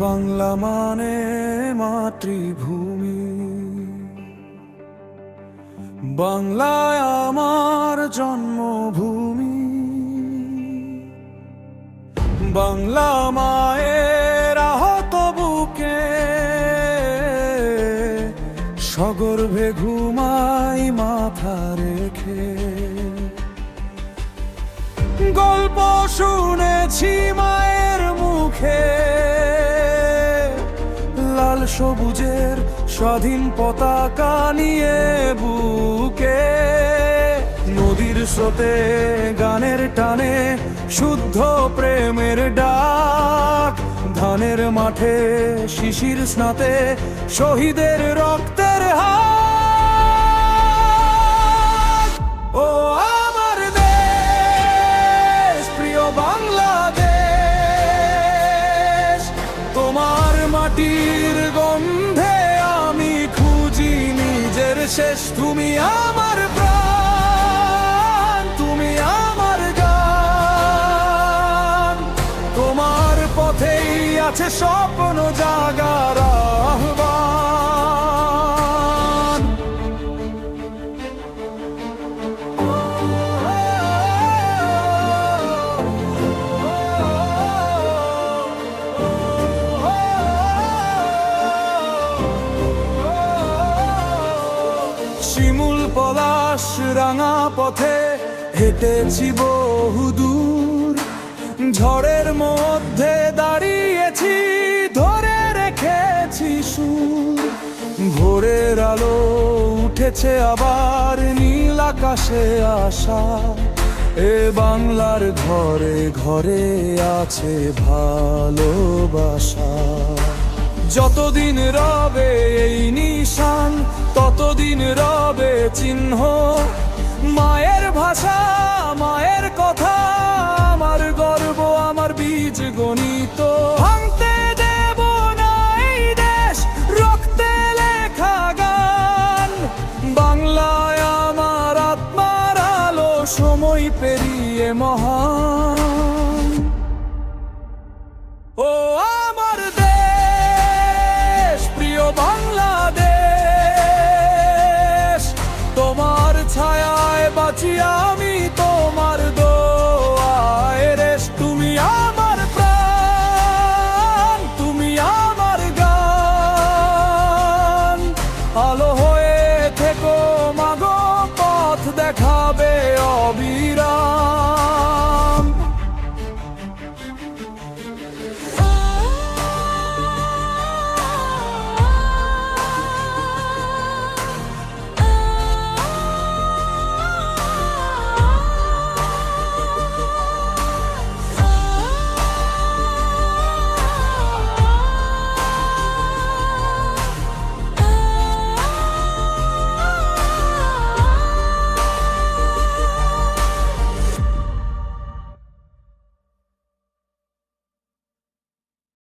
বাংলা মানে মাতৃভূমি। বাংলায় আমার জন্মভূমি। বাংলা মায়ের আহত বুকে। সগর্ভে ঘুমাই মাথা রেখে। গল্প শুনেছি মায়ের সবুজের স্বাধীন পতাকা নিয়ে বুকে। নদীর স্রোতে গানের টানে শুদ্ধ প্রেমের ডাক। ধানের মাঠে শিশির স্নাতে শহীদের রক্তের হাত। ও আমার দেশ, প্রিয় বাংলাদেশ, তোমার মাটির শেষ তুমি আমার প্রাণ তুমি আমার গান। তোমার পথেই আছে স্বপ্ন জাগার আহ্বান। পলাশ রাঙা পথে হেঁটেছি বহুদূর। ঝড়ের মধ্যে দাঁড়িয়েছি, ধরে রেখেছি সুর। ভোরের আলো উঠেছে আবার নীল আকাশে আসা এ বাংলার ঘরে ঘরে আছে ভালোবাসা। যতদিন রবে এই নিশান, ততদিন রবে চিহ্ন। মায়ের ভাষা, মায়ের কথা, আমার গর্ব, আমার বীজ গণিত। লেখা গান। বাংলায় আমার আত্মার আলো, সময় পেরিয়ে মহা আছি আমি তোমার দোয়ায় রেশ, তুমি আমার প্রাণ, তুমি আমার আলো হয়ে থেকো, মাগো, পথ দেখাবে অবিরাম।